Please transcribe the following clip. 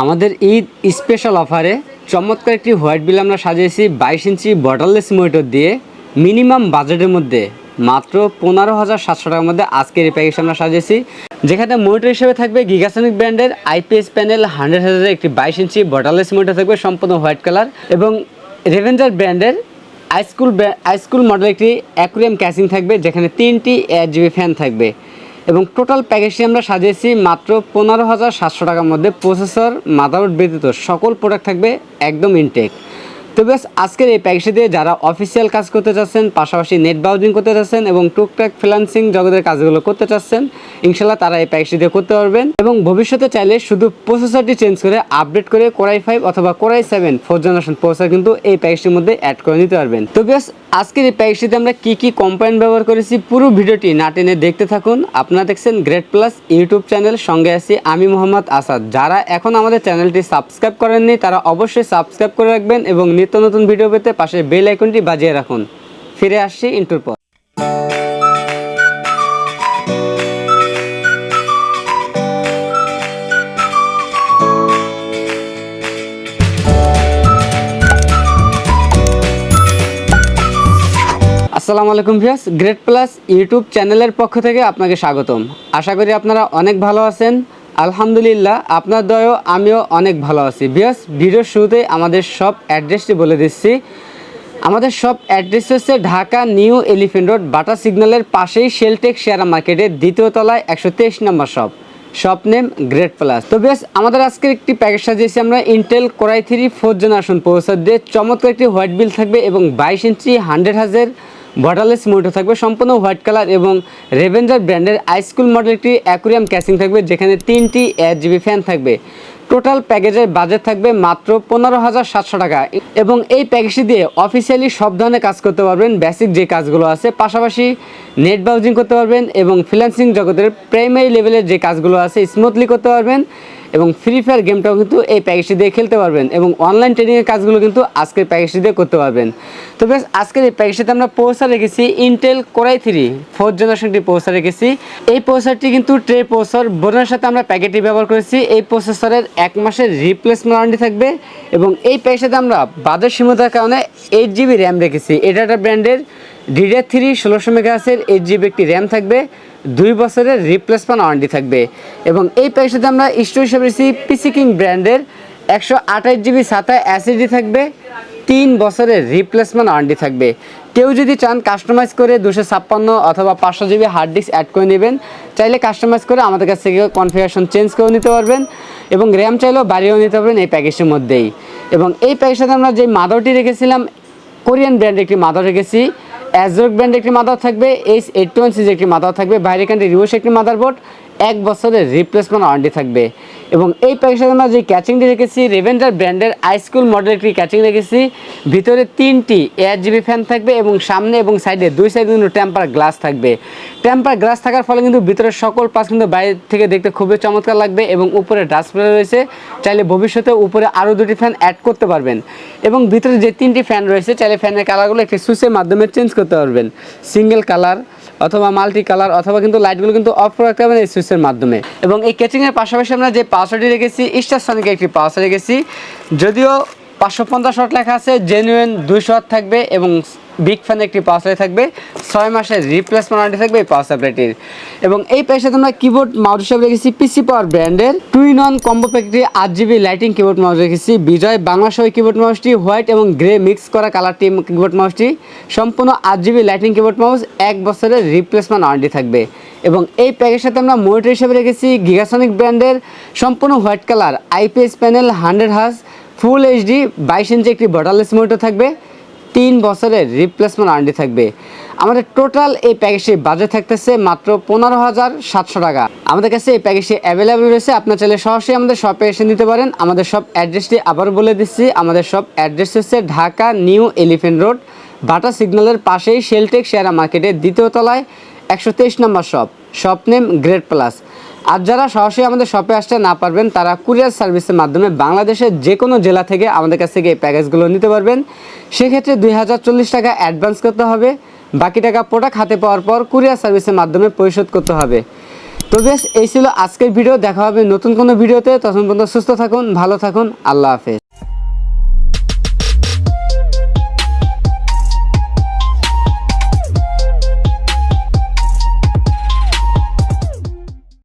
আমাদের ঈদ স্পেশাল অফারে চমৎকার একটি হোয়াইট বিল আমরা সাজিয়েছি বাইশ ইঞ্চি বটললেস মোটর দিয়ে মিনিমাম বাজেটের মধ্যে মাত্র পনেরো হাজার সাতশো টাকার মধ্যে আজকের এই প্যাকেজ আমরা সাজিয়েছি। যেখানে মোটর হিসেবে থাকবে গিগাসনিক ব্র্যান্ডের আইপিএস প্যানেল হান্ড্রেড হাজারের একটি বাইশ ইঞ্চি বটললেস মোটর থাকবে সম্পূর্ণ হোয়াইট কালার এবং রেভেঞ্জার ব্র্যান্ডের ice cool ice cool model একটি অ্যাকুরিয়াম ক্যাসিং থাকবে, যেখানে তিনটি এইট জিবি ফ্যান থাকবে। এবং টোটাল প্যাকেজটি আমরা সাজিয়েছি মাত্র পনেরো হাজার সাতশো টাকার মধ্যে প্রসেসর মাদারবোর্ড ব্যতীত সকল প্রোডাক্ট থাকবে একদম ইনটেক তো বেশ, আজকের এই প্যাকেজটি দিয়ে যারা অফিসিয়াল কাজ করতে চাচ্ছেন, পাশাপাশি নেট ব্রাউজিং করতে চাচ্ছেন এবং টুকটাক ফ্রিলান্সিং জগতের কাজগুলো করতে চাচ্ছেন, ইনশাল্লাহ তারা এই প্যাকেজটি দিয়ে করতে পারবেন। এবং ভবিষ্যতে চাইলে শুধু প্রসেসরটি চেঞ্জ করে আপডেট করে কোরাই ফাইভ অথবা Core i seven four generation processor কিন্তু এই প্যাকেজটির মধ্যে অ্যাড করে নিতে পারবেন। তো বেশ, আজকের এই প্যাকেজটিতে আমরা কি কি কম্পোনেন্ট ব্যবহার করেছি পুরো ভিডিওটি না টেনে দেখতে থাকুন। আপনারা দেখছেন গ্রেট প্লাস ইউটিউব চ্যানেল সঙ্গে আছি আমি মোহাম্মদ আসাদ। যারা এখন আমাদের চ্যানেলটি সাবস্ক্রাইব করেননি, তারা অবশ্যই সাবস্ক্রাইব করে রাখবেন এবং নিত্য নতুন ভিডিও পেতে পাশে বেল আইকনটি বাজিয়ে রাখুন। ফিরে আসছি ইন্টুর পর। আসসালামু আলাইকুম ভিয়াস গ্রেট প্লাস ইউটিউব চ্যানেলের পক্ষ থেকে আপনাকে স্বাগতম। আশা করি আপনারা অনেক ভালো আছেন। আলহামদুলিল্লাহ, আপনার দয়ও, আমিও অনেক ভালো আছি। ভিয়াস ভিডিওর শুরুতে আমাদের সব অ্যাড্রেসটি বলে দিচ্ছি। আমাদের সব অ্যাড্রেস হচ্ছে Dhaka New Elephant Road, Bata সিগন্যালের পাশেই শেলটেক শেয়ার মার্কেটের দ্বিতীয় তলায় একশো তেইশ number shop shop name Great Plus তো বেশ আমাদের আজকের একটি প্যাকেজ সাজিয়েছি আমরা Intel Core i three four generation processor দিয়ে। চমৎকার একটি হোয়াইট বিল থাকবে এবং বাইশ ইঞ্চি হান্ড্রেড হাজার বর্ডারলেস মোটর থাকবে, সম্পূর্ণ হোয়াইট কালার এবং রেভেঞ্জার ব্র্যান্ডের আইস্কুল মডেল একটি অ্যাকুরিয়াম ক্যাসিং থাকবে, যেখানে তিনটি এইট জিবি ফ্যান থাকবে। টোটাল প্যাকেজের বাজেট থাকবে মাত্র পনেরো হাজার সাতশো টাকা এবং এই প্যাকেজটি দিয়ে অফিসিয়ালি সব ধরনের কাজ করতে পারবেন বেসিক যে কাজগুলো আছে, পাশাপাশি নেট ব্রাউজিং করতে পারবেন এবং ফ্রিল্যান্সিং জগতের প্রাইমারি লেভেলের যে কাজগুলো আছে স্মুথলি করতে পারবেন। এবং ফ্রি ফায়ার গেমটাও কিন্তু এই প্যাকেজটি দিয়ে খেলতে পারবেন এবং অনলাইন ট্রেডিংয়ের কাজগুলো কিন্তু আজকের প্যাকেজটি দিয়ে করতে পারবেন। তো বেশ, আজকের এই প্যাকেজটিতে আমরা পৌঁছা রেখেছি Intel Core i three fourth জেনারেশনটি পৌঁছা রেখেছি। এই প্রসেসরটি কিন্তু ট্রে প্রসেসর বোর্ডের সাথে আমরা প্যাকেটটি ব্যবহার করেছি। এই প্রসেসরের এক মাসের রিপ্লেসমেন্ট ওয়ারেন্টি থাকবে এবং এই প্যাকেজটাতে আমরা বাজার সীমতার কারণে এইট জিবি র্যাম রেখেছি। এটা একটা ব্র্যান্ডের ডিডিআর থ্রি ষোলোশো মেগাহাসের এইট জিবি একটি র্যাম থাকবে। দুই বছরের রিপ্লেসমেন্ট ওয়ারেন্টি থাকবে। এবং এই প্যাকেজটাতে আমরা স্টোর হিসেবে পিসি কিং ব্র্যান্ডের একশো আঠাশ জিবি সাতা অ্যাসিডি থাকবে, তিন বছরের রিপ্লেসমেন্ট ওয়ারেন্টি থাকবে। কেউ যদি চান কাস্টমাইজ করে দুশো ছাপ্পান্ন অথবা পাঁচশো জিবি হার্ড ডিস্ক অ্যাড করে নেবেন, চাইলে কাস্টমাইজ করে আমাদের কাছ থেকে কনফিগারেশন চেঞ্জ করে নিতে পারবেন এবং র্যাম চাইলেও বাড়িয়েও নিতে পারবেন এই প্যাকেজের মধ্যেই। এবং এই প্যাকেজটাতে আমরা যে মাদারটি রেখেছিলাম কোরিয়ান ব্র্যান্ডের একটি মাদার রেখেছি অ্যাজরক ব্র্যান্ড একটি মাদার থাকবে এইচ এইট টু একটি মাদার থাকবে বাইরে কান্ট্রি রিভোস একটি মাদার বোর্ড এক বছরের রিপ্লেসমেন্ট ওয়ারেন্টি থাকবে। এবং এই প্যাকেজের আমরা যে ক্যাচিংটি রেখেছি রেভেন্ডার ব্র্যান্ডের আইস্কুল মডেল একটি ক্যাচিং রেখেছি। ভিতরে তিনটি এয়ার জিবি ফ্যান থাকবে এবং সামনে এবং সাইডে দুই সাইডে কিন্তু টেম্পার গ্লাস থাকবে। টেম্পার গ্লাস থাকার ফলে কিন্তু ভিতরের সকল পাশ কিন্তু বাইরে থেকে দেখতে খুবই চমৎকার লাগবে এবং উপরে ডাস্টপ্লে রয়েছে। চাইলে ভবিষ্যতে উপরে আরও দুটি ফ্যান অ্যাড করতে পারবেন। এবং ভিতরে যে তিনটি ফ্যান রয়েছে, চাইলে ফ্যানের কালারগুলো একটি সুইচের মাধ্যমে চেঞ্জ করতে পারবেন। সিঙ্গেল কালার অথবা মাল্টি কালার অথবা কিন্তু লাইটগুলো কিন্তু অফ রাখতে পারবেন এই সুইচের মাধ্যমে। এবং এই ক্যাচিংয়ের পাশাপাশি আমরা যে পাসওয়ার্ডটি রেখেছি স্টার সনিকে একটি পাসওয়ার্ড রেখেছি। যদিও পাঁচশো পঞ্চাশ শট লেখা আছে জেনুইন দুই শট থাকবে এবং বিগ ফ্যান একটি পাওয়ার থাকবে। ছয় মাসের রিপ্লেসমেন্ট ওয়ারেন্টি থাকবে এই পাওয়ার সাপ্লাইটির এবং এই প্যাকেজে আমরা কিবোর্ড মাউস হিসাবে রেখেছি পিসি পাওয়ার ব্র্যান্ডের টুই নন কম্বো প্যাকেটে আট জিবি লাইটিং কিবোর্ড মাউস রেখেছি, বিজয় বাংলা সহ কিবোর্ড মাউসটি হোয়াইট এবং গ্রে মিক্স করা কালারটি কিবোর্ড মাউসটি সম্পূর্ণ আট জিবি লাইটিং কিবোর্ড মাউস এক বছরের রিপ্লেসমেন্ট ওয়ারেন্টি থাকবে। এবং এই প্যাকের সাথে আমরা মনিটর হিসেবে রেখেছি গিগাসনিক ব্র্যান্ডের সম্পূর্ণ white colour IPS panel hundred হাস ফুল এইচডি বাইশ ইঞ্চি একটি বটারলেস মনিটর থাকবে, তিন বছরের রিপ্লেসমেন্ট ওয়ারেন্টি থাকবে। আমাদের টোটাল এই প্যাকেজটি বাজেট থাকতেছে মাত্র পনেরো হাজার সাতশো টাকা। আমাদের কাছে এই প্যাকেজটি অ্যাভেলেবেল রয়েছে, আপনার চাইলে সরাসরি আমাদের শপে এসে নিতে পারেন। আমাদের সব অ্যাড্রেসটি আবার বলে দিচ্ছি, আমাদের সব অ্যাড্রেস হচ্ছে Dhaka New Elephant Road, Bata সিগন্যালের পাশেই শেলটেক শেয়ারা মার্কেটের দ্বিতীয় তলায়, একশো তেইশ নম্বর shop shop name Great Plus আর যারা সরাসরি আমাদের শপে আসতে না পারবেন, তারা কুরিয়ার সার্ভিসের মাধ্যমে বাংলাদেশের যে কোনো জেলা থেকে আমাদের কাছ থেকে এই প্যাকেজগুলো নিতে পারবেন। সেক্ষেত্রে দুই হাজার চল্লিশ টাকা অ্যাডভান্স করতে হবে। বাকি টাকা প্রোডাক্ট হাতে পাওয়ার পর কুরিয়ার সার্ভিসের মাধ্যমে পরিশোধ করতে হবে। তো বেশ, এই ছিল আজকের ভিডিও দেখা হবে নতুন কোনো ভিডিওতে তখন পর্যন্ত সুস্থ থাকুন, ভালো থাকুন। আল্লাহ হাফেজ।